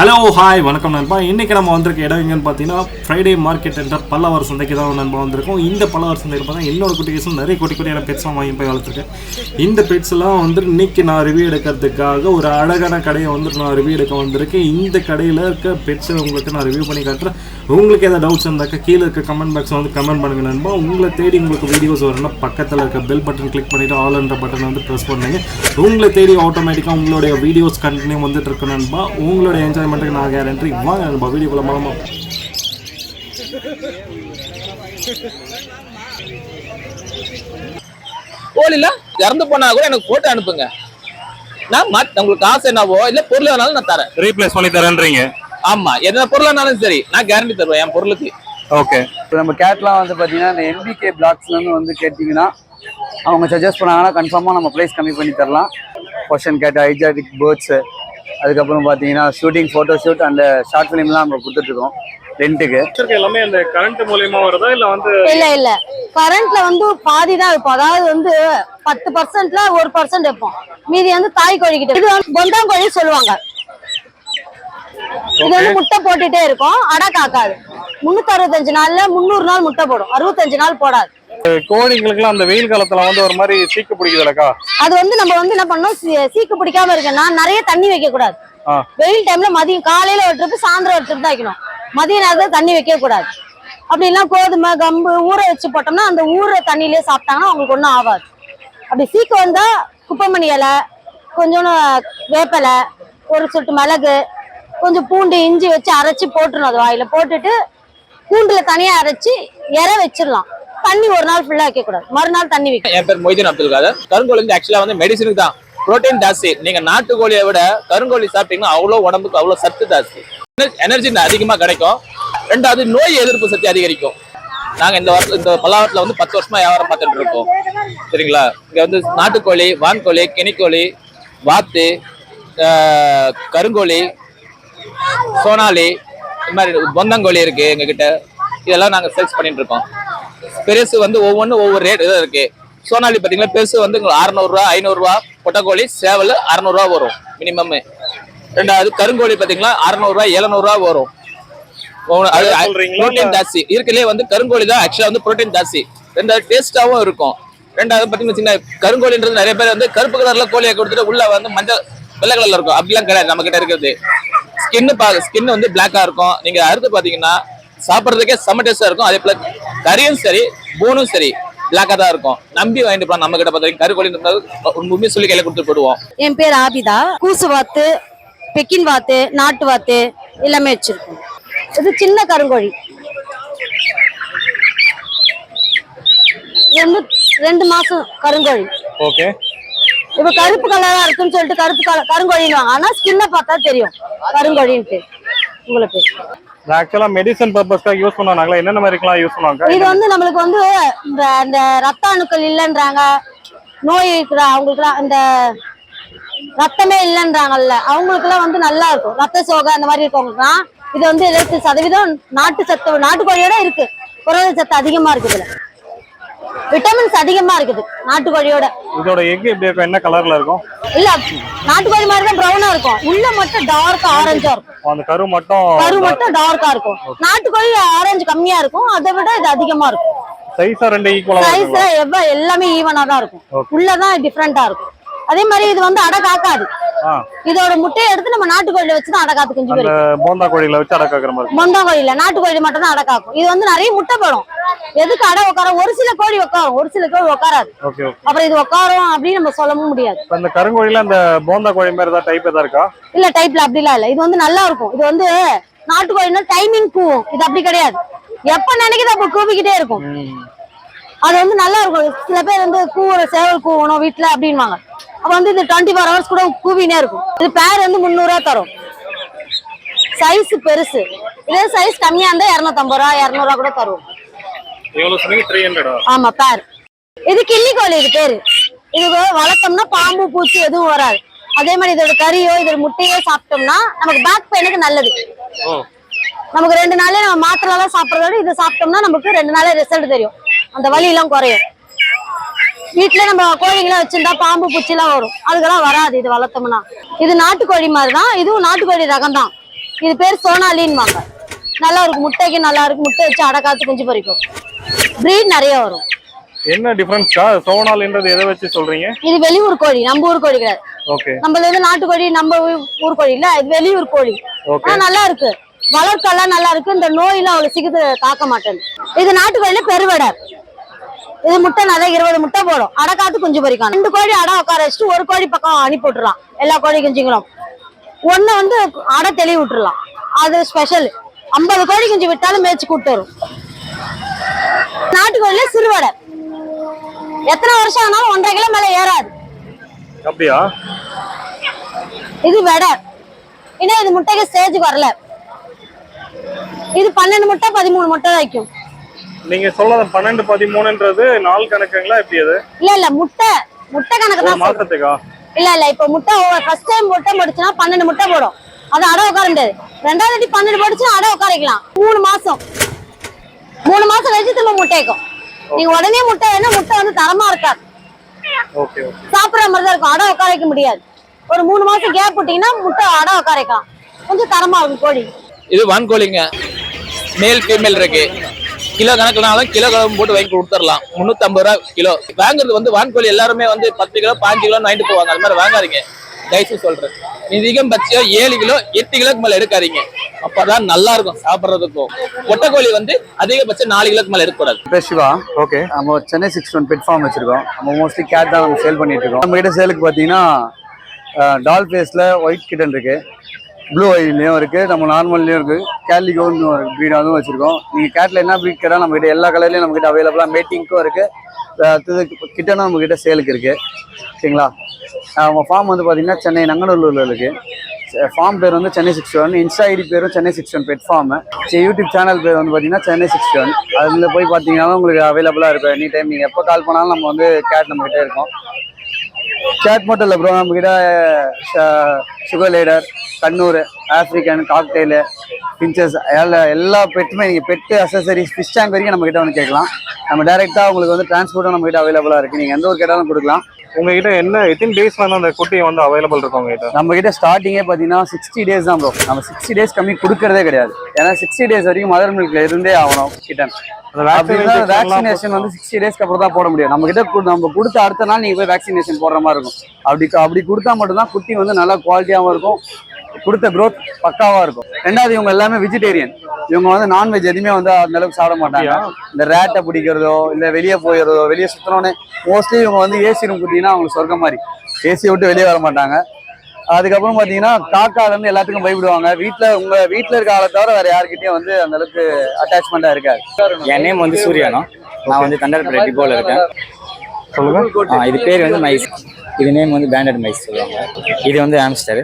Hello hi வணக்கம் நண்பா. இன்றைக்கி நம்ம வந்திருக்க இடம் எங்கன்னு பார்த்தீங்கன்னா ஃப்ரைடே மார்க்கெட் என்ற பல்லவர் சந்தைக்கு தான் நண்பா வந்திருக்கோம். இந்த பல்லவர் சந்தையில் பார்த்தா என்னோட குட்டிகளும் நிறைய குட்டி குட்டியான பெட்ஸ்லாம் வாங்கி போய் வளர்த்துருக்கேன். இந்த பெட்ஸ்லாம் வந்து இன்னைக்கு நான் ரிவ்யூ எடுக்கிறதுக்காக ஒரு அழகான கடையை வந்துட்டு நான் ரிவ்யூ எடுக்க வந்திருக்கேன். இந்த கடையில் இருக்க பெட்ஸை உங்களுக்கு நான் ரிவ்யூ பண்ணி காட்டுறேன். உங்களுக்கு ஏதாவது டவுட்ஸ் இருந்தாக்கா கீழே இருக்க கமெண்ட் பாக்ஸ் வந்து கமெண்ட் பண்ணுங்க நண்பா. உங்களை தேடி உங்களுக்கு வீடியோஸ் வரணும்னா பக்கத்தில் இருக்க பெல் பட்டன் கிளிக் பண்ணிவிட்டு ஆல் என்ற பட்டன் வந்து ப்ரெஸ் பண்ணுங்க. உங்களை தேடி ஆட்டோமேட்டிக்காக உங்களுடைய வீடியோஸ் கண்டினியூ வந்துட்டு இருக்கு நண்பா. உங்களுடைய என்ஜாய்மெண்ட்டுக்கு நான் கேரண்டி வாங்க நண்பா வீடியோக்குள்ள மாமா கோழில இறந்து போனா கூட எனக்கு போட்டோ அனுப்புங்க. நான் மத் உங்களுக்கு காசு என்னவோ இல்ல பொருள் வேணாலும் நான் தரேன். ரீப்ளேஸ் பண்ணி தரேன்றீங்க. ஆமா என்ன பொருளானாலும் சரி நான் கேரண்டி தருவேன் என் பொருளுக்கு. ஓகே இப்போ நம்ம கேட்லாம் வந்து பார்த்தீங்கன்னா இந்த என்பிகே பிளாக்ஸ்லேருந்து வந்து கேட்டிங்கன்னா அவங்க சஜஸ்ட் பண்ணாங்கன்னா கன்ஃபார்மாக நம்ம ப்ரைஸ் கம்மி பண்ணி தரலாம். கொஷன் கேட் ஹைஜாட்டிக் பேர்ட்ஸு அதுக்கப்புறம் பார்த்தீங்கன்னா ஷூட்டிங் ஃபோட்டோ ஷூட் அந்த ஷார்ட் ஃபிலிம்லாம் நம்ம கொடுத்துட்ருக்கோம் ரெண்ட்டுக்கு எல்லாமே அந்த கரண்ட் மூலியமா வருதா இல்ல வந்து இல்ல இல்ல. கரண்ட்ல வந்து பாதி தான் வைப்போம் அதாவது வந்து பத்து பர்சன்ட்ல ஒரு பர்சன்ட் வைப்போம். மீதி வந்து தாய் கோழி கிட்ட இது வந்து பொந்தாங்கோழி சொல்லுவாங்க. இது வந்து முட்டை போட்டுட்டே இருக்கும். அடை காக்காது. முன்னூத்தி அறுபத்தஞ்சு நாள்ல முந்நூறு நாள் முட்டை போடும். அறுபத்தஞ்சு நாள் போடாது. கோழிங்களுக்குலாம் அந்த வெயில் காலத்துல வந்து ஒரு மாதிரி சீக்கு பிடிக்குதுலக்கா? அது வந்து நம்ம வந்து என்ன பண்ணோம்? சீக்கு பிடிக்காம இருக்குன்னா நிறைய தண்ணி வைக்க கூடாது. வெயில் டைம்ல மதியம் காலையில ஒரு ட்ரிப்பு சாயந்தரம் ஒரு ட்ரிப் தான் வைக்கணும். மதிய நேரத்துல தண்ணி வைக்க கூடாது. அப்படி இல்லைன்னா கோதுமை கம்பு ஊற வச்சு போட்டோம்னா அந்த ஊற தண்ணியிலே சாப்பிட்டாங்கன்னா அவங்களுக்கு ஒன்றும் ஆகாது. அப்படி சீக்கு வந்தா குப்பைமணி இலை கொஞ்சோண்டு வேப்பிலை ஒரு சொட்டு மிளகு கொஞ்சம் பூண்டு இஞ்சி வச்சு அரைச்சி போட்டுருணும் அது வாயில. போட்டுட்டு பூண்டுல தனியா அரைச்சி இற வச்சிடலாம். தண்ணி ஒரு நாள் ஃபுல்லா வைக்க கூடாது. மறுநாள் தண்ணி வைக்க என் பேர் மொய்தீன் அப்துல் காதர். கருங்கோழி வந்து ஆக்சுவலா வந்து மெடிசனுக்கு தான். புரோட்டீன் ஜாஸ்தி. நீங்க நாட்டுக்கோழியை விட கருங்கோழி சாப்பிட்டீங்கன்னா அவ்வளோ உடம்புக்கு அவ்வளோ சத்து ஜாஸ்தி. எனர்ஜி அதிகமா கிடைக்கும். ரெண்டாவது நோய் எதிர்ப்பு சக்தி அதிகரிக்கும். நாங்க இந்த வருஷம் இந்த பல்லாவரத்துல வந்து பத்து வருஷமா வியாபாரம் பார்த்துட்டு இருக்கோம். சரிங்களா? இங்க வந்து நாட்டுக்கோழி வான்கோழி கினிக்கோழி வாத்து கருங்கோழி சோனாலி இந்த மாதிரி பொந்தங்கோழி இருக்கு எங்ககிட்ட. இதெல்லாம் நாங்கள் சேல்ஸ் பண்ணிட்டு இருக்கோம். பெருசு வந்து ஒவ்வொன்றும் ஒவ்வொரு ரேட் இதாக இருக்கு. சோனாலி பார்த்தீங்கன்னா பெருசு வந்து உங்களுக்கு அறநூறுவா ஐநூறுரூவா பொட்டக்கோழி சேவல் அறநூறுவா வரும் மினிமம் ரெண்டாவது கருங்கோழி பார்த்தீங்கன்னா அறநூறுவா எழுநூறுவா வரும். அது? புரோட்டீன் ஜாஸ்தி. இருக்கலே வந்து கருங்கோழி தான் ஆக்சுவலாக வந்து புரோட்டீன் ஜாஸ்தி. ரெண்டாவது டேஸ்டாவும் இருக்கும். ரெண்டாவது பார்த்தீங்கன்னு கருங்கோழின்றது நிறைய பேர் வந்து கருப்பு கலர்ல கோழியை கொடுத்துட்டு உள்ள வந்து மஞ்சள் வெள்ளை கலர்ல இருக்கும். அப்படிலாம் கிடையாது நம்ம கிட்ட இருக்கிறது. ஸ்கின் பா ஸ்கின் வந்து பிளாக்கா இருக்கும். நீங்க அறுத்து பாத்தீங்கன்னா சாப்பிட்றதுக்கே செம்ம டேஸ்டா இருக்கும். அதே போல கறியும் சரி பூனும் சரி பிளாக்கா தான் இருக்கும். நம்பி வாங்கிட்டு போலாம் நம்ம கிட்ட பார்த்தீங்கன்னா கருக்கோழி உண்மையை சொல்லி கையில கொடுத்து போடுவோம் என் பேர் ஆபிதா. கூசு வாத்து பெக்கின் வாத்து நாட்டு வாத்து எல்லாமே வச்சிருக்கோம். இது சின்ன கருங்கோழி. வந்து ரெண்டு மாசம் கருங்கோழி. ஓகே. இப்ப கருப்பு கலரா இருக்குன்னு சொல்லிட்டு கருப்பு கலர் கருங்கோழின்னு ஆனா ஸ்கின்ன பார்த்தா தெரியும். கருங்கோழின்ட்டு. உங்களுக்கு. ஆக்சுவலா மெடிசன் பர்பஸ்க்காக யூஸ் பண்ணுவாங்களா என்னென்ன மாதிரிலாம் யூஸ் பண்ணுவாங்க? இது வந்து நம்மளுக்கு வந்து இந்த இந்த ரத்த அணுக்கள் இல்லைன்றாங்க. நோய் இருக்கிற அவங்களுக்கு இந்த ரத்தமே இல்லைன்றாங்கல்ல. அவங்களுக்குலாம் வந்து நல்லா இருக்கும். ரத்த சோகை அந்த மாதிரி இருக்கவங்களுக்குலாம். இது வந்து இருபத்தி சதவீதம் நாட்டு சத்து நாட்டுக்கோழியோட இருக்கு. புரத சத்து அதிகமா இருக்குது இதுல. விட்டமின்ஸ் அதிகமா இருக்குது நாட்டுக்கோழியோட. இதோட எக் எப்படி இருக்கும்? என்ன கலர்ல இருக்கும்? இல்ல நாட்டுக்கோழி மாதிரி தான் ப்ரௌனா இருக்கும். உள்ள மட்டும் டார்க் ஆரஞ்சா இருக்கும். அந்த கரு மட்டும் கரு மட்டும் டார்க்கா இருக்கும். நாட்டுக்கோழி ஆரஞ்சு கம்மியா இருக்கும். அதை விட இது அதிகமா இருக்கும். சைஸா ரெண்டு ஈக்குவலா சைஸ் எவ்வளவு? எல்லாமே ஈவனா தான் இருக்கும். Okay. உள்ளதான் டிஃப்ரெண்டா இருக்கும். அதே மாதிரி இது வந்து அடை காக்காது. இதோட முட்டையை எடுத்து நம்ம நாட்டுக்கோழில வச்சு தான் அடை காத்து குஞ்சு அந்த பொரிக்கும் போந்தா கோழியில வச்சு அடக்காக்குற மாதிரி. மொண்டா கோழில நாட்டுக்கோழி மட்டும் தான் அடை காக்கும் இது வந்து நிறைய முட்டை போடும். எதுக்கு அடை உட்காரும் ஒரு சில கோழி உட்காரும் ஒரு சில கோழி உட்காராது அப்புறம் இது உட்காரும் அப்படின்னு நம்ம சொல்லவும் முடியாது. இந்த கருங்கோழில அந்த போந்தா கோழி மாதிரி ஏதாவது டைப் ஏதாவது இருக்கா? இல்ல டைப்ல அப்படிலாம் இல்ல. இது வந்து நல்லா இருக்கும். இது வந்து நாட்டுக்கோழினா டைமிங் கூவும். இது அப்படி கிடையாது. எப்ப நினைக்குது அப்ப கூவிக்கிட்டே இருக்கும். அது வந்து நல்லா இருக்கும். சில பேர் வந்து கூவுற சேவல் கூவணும் வீட்டுல அப்படின்வாங்க அப்ப வந்து இது டுவெண்ட்டி ஃபோர் ஹவர்ஸ் கூட கூவினே இருக்கும். இது பேர் வந்து முந்நூறுவா தரும். சைஸ் பெருசு. இதே சைஸ் கம்மியா இருந்தா இரநூத்தம்பது ரூபா இரநூறுவா கூட தருவோம். எவ்வளவு சொன்னீங்க? த்ரீ ஹண்ட்ரடா ஆமா பேர் இது கிள்ளி கோழி இது பேரு. இது வளர்த்தோம்னா பாம்பு பூச்சி எதுவும் வராது. அதே மாதிரி இதோட கறியோ இதோட முட்டையோ சாப்பிட்டோம்னா நமக்கு பேக் பெயினுக்கு நல்லது. நமக்கு ரெண்டு நாளே நம்ம மாத்திரை எல்லாம் சாப்பிடறத விட இதை சாப்பிட்டோம்னா நமக்கு ரெண்டு நாளே ரிசல்ட் தெரியும். அந்த வலி எல்லாம் குறையும். வீட்டுல நம்ம கோழிங்கெல்லாம் வச்சிருந்தா பாம்பு பூச்சி எல்லாம் வரும். அதுக்கெல்லாம் வராது இது வளர்த்தோம்னா. இது நாட்டுக்கோழி மாதிரி தான் இதுவும் நாட்டுக்கோழி ரகம் தான் இது பேர் சோனாலின்வாங்க நல்லா இருக்கும். முட்டைக்கு நல்லா இருக்கும். முட்டை வச்சு அடை காத்து குஞ்சு பொரிக்கும். ப்ரீட் நிறைய வரும். என்ன டிஃபரன்ஸ்க்கா சோனால்ன்றது எதை வச்சு சொல்றீங்க? இது வெளியூர் கோழி. நம்ம ஊர் கோழி கிடையாது. ஓகே. நம்மளது வந்து நாட்டுக்கோழி நம்ம ஊர் கோழி இல்ல. இது வெளியூர் கோழி. ஆனா நல்லா இருக்கு. வளர்க்கெல்லாம் நல்லா இருக்கு. இந்த நோயெல்லாம் அவ்வளவு சீக்கிரத்துல தாக்க மாட்டேன் இது நாட்டுக்கோழில பெருவடை. இது முட்டை நல்லா இருபது முட்டை போடும். அடை காத்து குஞ்சு பொரிக்கும் ரெண்டு கோழி அடை உட்கார வச்சுட்டு ஒரு கோழி பக்கம் அனுப்பி விட்டுறலாம் எல்லா கோழி குஞ்சுங்களும். ஒண்ணு வந்து அடை தெளிவு விட்டுறலாம் அது ஸ்பெஷல் ஐம்பது கோழி குஞ்சு விட்டாலும் மேய்ச்சி கூட்டு வரும். நாட்டுக்கோழில சிறுவடை. எத்தனை வருஷம் ஆனாலும் ஒன்றரை கிலோ மேல ஏறாது. அப்படியா? இது வெடை. இன்னும் இது முட்டைக்கு ஸ்டேஜுக்கு வரல இது பன்னெண்டு முட்டை பதிமூணு முட்டை வைக்கும் நீங்க சொல்ல பன்னெண்டு பதிமூணுன்றது நாள் கணக்குங்களா? எப்படி அது? இல்ல இல்ல முட்டை முட்டை கணக்கு ஒரு தான். மாசத்துக்கா? இல்ல இல்ல இப்ப முட்டை ஃபர்ஸ்ட் டைம் முட்டை போடுச்சுன்னா பன்னெண்டு முட்டை போடும். அது அடை உட்கார முடியாது. ரெண்டாவது வாட்டி பன்னெண்டு போடுச்சுன்னா அடை உட்கார வைக்கலாம் மூணு மாசம். மூணு மாசம் கழிச்சு திரும்ப முட்டை வைக்கும். நீங்க உடனே முட்டை வேணா முட்டை வந்து தரமா இருக்காது. ஓகே ஓகே சாப்பிடுற மாதிரி தான் இருக்கும். அடை உட்கார வைக்க முடியாது. ஒரு மூணு மாசம் கேப் விட்டீங்கன்னா முட்டை அடை உட்கார வைக்கலாம் கொஞ்சம் தரமா இருக்கும் கோழி. இது வான்கோழிங்க. மேல் ஃபீமேல் இருக்கு. கிலோ கணக்குனாலும் கிலோ கணக்கு போட்டு வாங்கி கொடுத்துடலாம். முந்நூற்றம்பது ரூபா கிலோ. வாங்குறது வந்து வான்கோழி எல்லாருமே வந்து பத்து கிலோ பாஞ்சு கிலோ வாங்கிட்டு போவாங்க. அது மாதிரி வாங்காதீங்க. தயவுசெய்து சொல்றேன். அதிகபட்சம் ஏழு கிலோ எட்டு கிலோக்கு மேல எடுக்காதீங்க. அப்பதான் நல்லா இருக்கும் சாப்பிட்றதுக்கும். ஒட்டக்கோழி வந்து அதிகபட்சம் நாலு கிலோக்கு மேல எடுக்கக்கூடாது. பேர் சிவா. ஓகே. நம்ம Chennai six one pet farm வச்சிருக்கோம். நம்ம மோஸ்ட்லி கேட் தான் நம்ம சேல் பண்ணிட்டு இருக்கோம். நம்ம கிட்ட சேலுக்கு பார்த்தீங்கன்னா டால் ஃபேஸில் ஒயிட் கிட்டன் இருக்கு. ப்ளூ ஒயிட்லேயும் இருக்குது நம்ம நார்மல்லையும் இருக்குது கேட்லிகோன்னு ஒரு ப்ரீட் அதுவும் வச்சுருக்கோம். நீங்கள் கேட்டில் என்ன ப்ரீட் கேட்டால் நம்மக்கிட்ட எல்லா கலர்லையும் நம்மகிட்ட அவைலபிளாக மேட்டிங்க்கும் இருக்குது அடுத்தது கிட்டனும் நம்மக்கிட்ட சேலுக்கு இருக்குது சரிங்களா? நம்ம ஃபார்ம் வந்து பார்த்தீங்கன்னா சென்னை நங்கநல்லூரில் இருக்குது ஃபார்ம் பேர் வந்து Chennai sixty one insta ID பேரும் Chennai sixty one pet farm YouTube channel பேர் வந்து பார்த்தீங்கன்னா சென்னை சிக்ஸ்டி ஒன் அதில் போய் பார்த்தீங்கன்னா உங்களுக்கு அவைலபிளாக இருக்கும். எனி டைம் நீங்கள் எப்போ கால் பண்ணாலும் நம்ம வந்து கேட் நம்ம இருக்கோம். சேட் மட்டும் இல்லை ப்ரோ நம்மக்கிட்ட sugar glider conure African cockatiel finches எல்லா எல்லா பெட்டுமே நீங்கள் பெட்டு அசசரிஸ் ஃபிஷ் டேங்க் வரைக்கும் நம்ம கிட்ட வந்து கேட்கலாம். நம்ம டேரெக்டாக உங்களுக்கு வந்து டிரான்ஸ்போர்ட்டும் நம்ம கிட்ட அவைலபிளாக இருக்குது நீங்கள் எந்த ஒரு கேட்டாலும் கொடுக்கலாம். உங்ககிட்ட என்ன எத்தனை டேஸ்ல வந்து அந்த குட்டி வந்து அவைலபிள் இருக்கும் உங்ககிட்ட? நம்ம கிட்ட ஸ்டார்டிங்கே பார்த்தீங்கன்னா சிக்ஸ்டி டேஸ் தான் ப்ரோ நம்ம சிக்ஸ்டி டேஸ் கம்மி கொடுக்கறதே கிடையாது. ஏன்னா சிக்ஸ்டி டேஸ் வரைக்கும் மதர் மில்க்ல இருந்தே ஆகணும் கிட்டன் வேக்சினேஷன் வந்து சிக்ஸ்டி டேஸ்க்கு அப்புறம் தான் போட முடியும். நம்ம கிட்ட நம்ம கொடுத்த அடுத்த நாள் நீங்க போய் வேக்சினேஷன் போடுற மாதிரி இருக்கும். அப்படி அப்படி கொடுத்தா மட்டும்தான் குட்டி வந்து நல்லா குவாலிட்டியாகவும் இருக்கும். கொடுத்த growth பக்காவா இருக்கும். ரெண்டாவது இவங்க எல்லாமே வெஜிடேரியன் இவங்க வந்து நான்வெஜ் எதுவுமே வந்து அந்த அளவுக்கு சாப்பிட மாட்டாங்க. இந்த ரேட்டை பிடிக்கிறதோ இல்ல வெளியே போயிடுறதோ வெளியே சுத்தணும்னு மோஸ்ட்லி இவங்க வந்து ஏசி ரூம் குத்திங்கன்னா அவங்களுக்கு சொர்க்கம் மாதிரி. ஏசி விட்டு வெளியே வர மாட்டாங்க. அதுக்கப்புறம் பாத்தீங்கன்னா காக்கால இருந்து எல்லாத்துக்கும் பயப்படுவாங்க. வீட்ல உங்க வீட்ல இருக்க ஆளை தவிர வேற யார்கிட்டயும் வந்து அந்த அளவுக்கு அட்டாச்மெண்டா இருக்காது. என் நேம் வந்து சூர்யானா? நான் வந்து தண்டல்பேட்டை டிப்போல இருக்கேன். சொல்லுங்க. ஆ, இது பேர் வந்து மைஸ். இது நேம் வந்து பேண்டட் மைஸ் சொல்லுவாங்க. இது வந்து ஆம்ஸ்டர்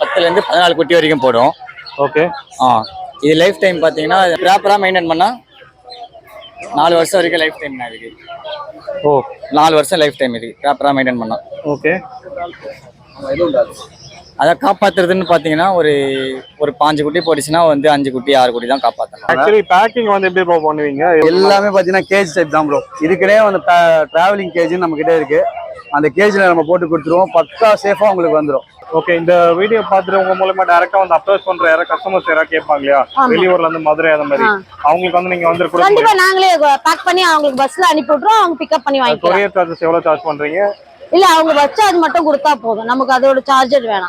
பத்துலேருந்து பதினாலு குட்டி வரைக்கும் போடும். ஓகே. ஆ இது லைஃப் டைம் பார்த்தீங்கன்னா ப்ராப்பராக மெயின்டைன் பண்ணால் நாலு வருஷம் வரைக்கும் லைஃப் டைம் இதுக்கு. ஓ. நாலு வருஷம் லைஃப் டைம் இதுக்கு ப்ராப்பராக மெயின்டைன் பண்ணால் ஓகே. அதை காப்பாத்துறதுன்னு பார்த்தீங்கன்னா ஒரு ஒரு பாஞ்சு குட்டி போட்டுச்சுன்னா வந்து அஞ்சு குட்டி ஆறு குட்டி தான் காப்பாற்றலாம் ஆக்சுவலி பேக்கிங் வந்து எப்படி bro பண்ணுவீங்க? எல்லாமே பாத்தீங்கன்னா கேஜ் டைப் தான் ப்ரோ இதுக்கிட்டே வந்து டிராவலிங் கேஜ்னு நம்ம கிட்ட இருக்கு. அந்த கேஜ்ல நம்ம போட்டு கொடுத்துருவோம். பக்கா சேஃபா உங்களுக்கு வந்துரும். ஓகே இந்த வீடியோ பார்த்துட்டு உங்க மூலமா டைரக்டா வந்து அப்ரோச் பண்ற யாராவது கஸ்டமர்ஸ் யாராவது கேட்பாங்க இல்லையா. வெளியூர்ல இருந்து மதுரை அந்த மாதிரி. அவங்களுக்கு வந்து நீங்க வந்து கண்டிப்பா நாங்களே பேக் பண்ணி அவங்களுக்கு பஸ்ல அனுப்பி விட்டுறோம் அவங்க பிக்கப் பண்ணி வாங்கிக்கலாம். கொரியர் சார்ஜஸ் எவ்வளவு சார்ஜ் பண்றீங்க? இல்ல அவங்க பஸ் சார்ஜ் மட்டும் கொடுத்தா போதும். நமக்கு அதோட சார்ஜர் வேணாம்.